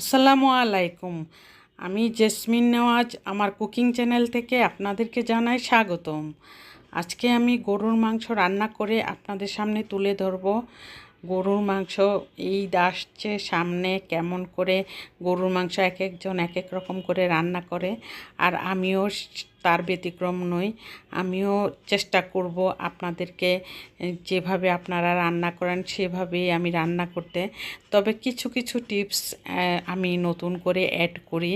আসসালামু আলাইকুম। আমি জেসমিন নেওয়াজ, আমার কুকিং চ্যানেল থেকে আপনাদেরকে জানাই স্বাগতম। আজকে আমি গরুর মাংস রান্না করে আপনাদের সামনে তুলে ধরব। গরুর মাংস এই আসছে সামনে, কেমন করে গরুর মাংস এক একজন এক এক রকম করে রান্না করে। আর আমিও তার ব্যতিক্রম নই। আমিও চেষ্টা করব আপনাদেরকে যেভাবে আপনারা রান্না করেন সেভাবেই আমি রান্না করতে। তবে কিছু কিছু টিপস আমি নতুন করে অ্যাড করি।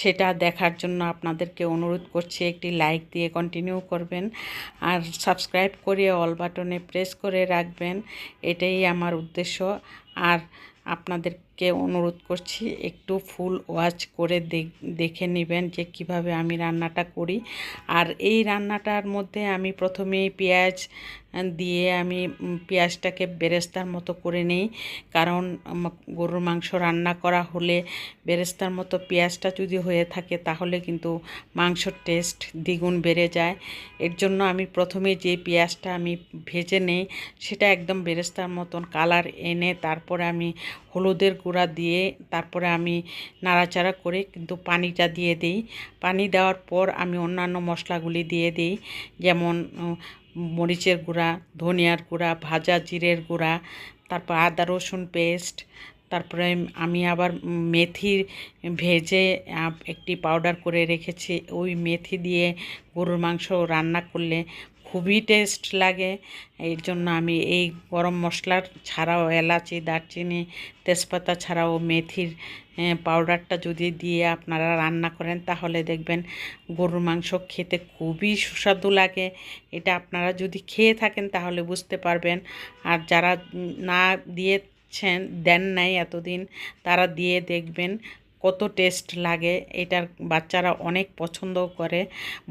সেটা দেখার জন্য আপনাদেরকে অনুরোধ করছি, একটি লাইক দিয়ে কন্টিনিউ করবেন। আর সাবস্ক্রাইব করে অল বাটনে প্রেস করে রাখবেন। এটাই আমার উদ্দেশ্য। আর আপনাদেরকে অনুরোধ করছি একটু ফুল ওয়াচ করে দেখে নেবেন যে কীভাবে আমি রান্নাটা করি। আর এই রান্নাটার মধ্যে আমি প্রথমেই পেঁয়াজ দিয়ে আমি পেঁয়াজটাকে বেরেস্তার মতো করে নিই। কারণ গরুর মাংস রান্না করা হলে বেরেস্তার মতো পেঁয়াজটা যদি হয়ে থাকে তাহলে কিন্তু মাংসর টেস্ট দ্বিগুণ বেড়ে যায়। এর জন্য আমি প্রথমে যে পেঁয়াজটা আমি ভেজে নেই সেটা একদম বেরেস্তার মতন কালার এনে তারপরে আমি হলুদের গুঁড়া দিয়ে তারপরে আমি নাড়াচাড়া করে কিন্তু পানিটা দিয়ে দিই। পানি দেওয়ার পর আমি অন্যান্য মশলাগুলি দিয়ে দিই। যেমন মরিচের গুঁড়া, ধনিয়ার গুঁড়া, ভাজা জিরের গুঁড়া, তারপর আদা রসুন পেস্ট, তারপরে আমি আবার মেথি ভেজে একটি পাউডার করে রেখেছি। ওই মেথি দিয়ে গরুর মাংস রান্না করলে খুবই টেস্ট লাগে। এর জন্য আমি এই গরম মশলার ছাড়াও এলাচি, দারচিনি, তেজপাতা ছাড়াও মেথির পাউডারটা যদি দিয়ে আপনারা রান্না করেন তাহলে দেখবেন গরুর মাংস খেতে খুবই সুস্বাদু লাগে। এটা আপনারা যদি খেয়ে থাকেন তাহলে বুঝতে পারবেন। আর যারা না দিয়েছেন, দেন নাই এতদিন, তারা দিয়ে দেখবেন কত টেস্ট লাগে, এটার বাচ্চারা অনেক পছন্দ করে,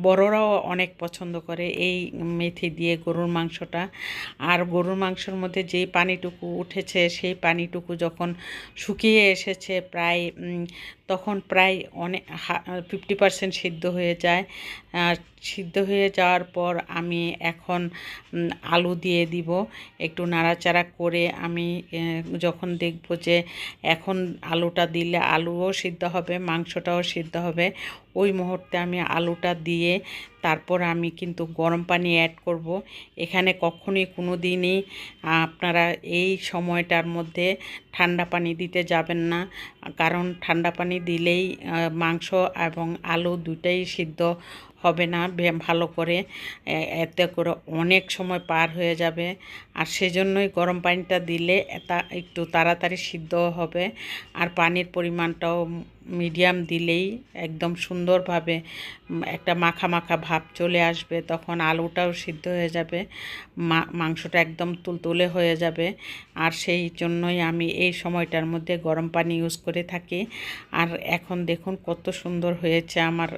বড়রাও অনেক পছন্দ করে এই মেথি দিয়ে গরুর মাংসটা। আর গরুর মাংসর মধ্যে যেই পানিটুকু উঠেছে, সেই পানিটুকু যখন শুকিয়ে এসেছে প্রায় তখন প্রায় অনেক ফিফটি পারসেন্ট সিদ্ধ হয়ে যায়। সিদ্ধ হয়ে যাওয়ার পর আমি এখন আলু দিয়ে দিব। একটু নাড়াচাড়া করে আমি যখন দেখব যে এখন আলুটা দিলে আলুও সিদ্ধ হবে, মাংসটাও সিদ্ধ হবে। ওই মুহূর্তে আমি আলুটা দিয়ে তারপর আমি কিন্তু গরম পানি অ্যাড করব। এখানে কখনই কোনো দিনই আপনারা এই সময়টার মধ্যে ঠান্ডা পানি দিতে যাবেন না। কারণ ঠান্ডা পানি দিলেই মাংস এবং আলু দুটাই সিদ্ধ হবে না ভালো করে এতে করে অনেক সময় পার হয়ে যাবে। আর সেজন্যই গরম পানিটা দিলে এটা একটু তাড়াতাড়ি সিদ্ধ হবে। আর পানির পরিমাণটাও মিডিয়াম দিলেই একদম সুন্দরভাবে একটা মাখা মাখা ভাব চলে আসবে, তখন আলুটাও সিদ্ধ হয়ে যাবে মাংসটা একদম তুলতুলে হয়ে যাবে। আর সেই জন্যই আমি এই সময়টার মধ্যে গরম পানি ইউজ করে থাকি। আর এখন দেখুন কত সুন্দর হয়েছে আমার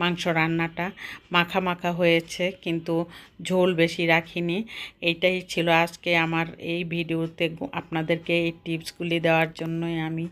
মাংস রান্নাটা। মাখা মাখা হয়েছে, কিন্তু ঝোল বেশি রাখিনি। এইটাই ছিল আজকে আমার এই ভিডিওতে আপনাদেরকে এই টিপসগুলি দেওয়ার জন্যই আমি